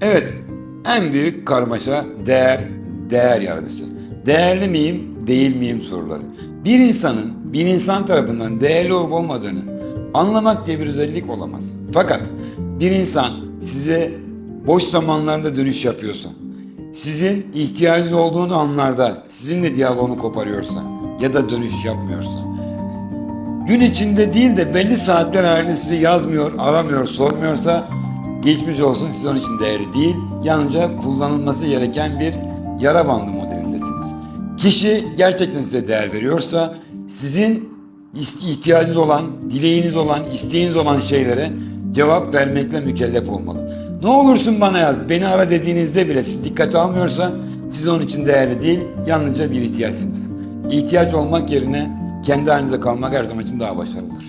Evet, en büyük karmaşa değer, değer yargısı. Değerli miyim, değil miyim soruları. Bir insanın bir insan tarafından değerli olup olmadığını anlamak diye bir özellik olamaz. Fakat bir insan size boş zamanlarda dönüş yapıyorsa, sizin ihtiyacınız olduğunu anlarda sizinle diyaloğunu koparıyorsa ya da dönüş yapmıyorsa, gün içinde değil de belli saatler halinde sizi yazmıyor, aramıyor, sormuyorsa geçmiş olsun siz onun için değerli değil, yalnızca kullanılması gereken bir yara bandı modelindesiniz. Kişi gerçekten size değer veriyorsa sizin ihtiyacınız olan, dileğiniz olan, isteğiniz olan şeylere cevap vermekle mükellef olmalı. Ne olursun bana yaz, beni ara dediğinizde bile siz dikkat almıyorsa siz onun için değerli değil, yalnızca bir ihtiyaçsınız. İhtiyaç olmak yerine kendi halinize kalmak her zaman için daha başarılıdır.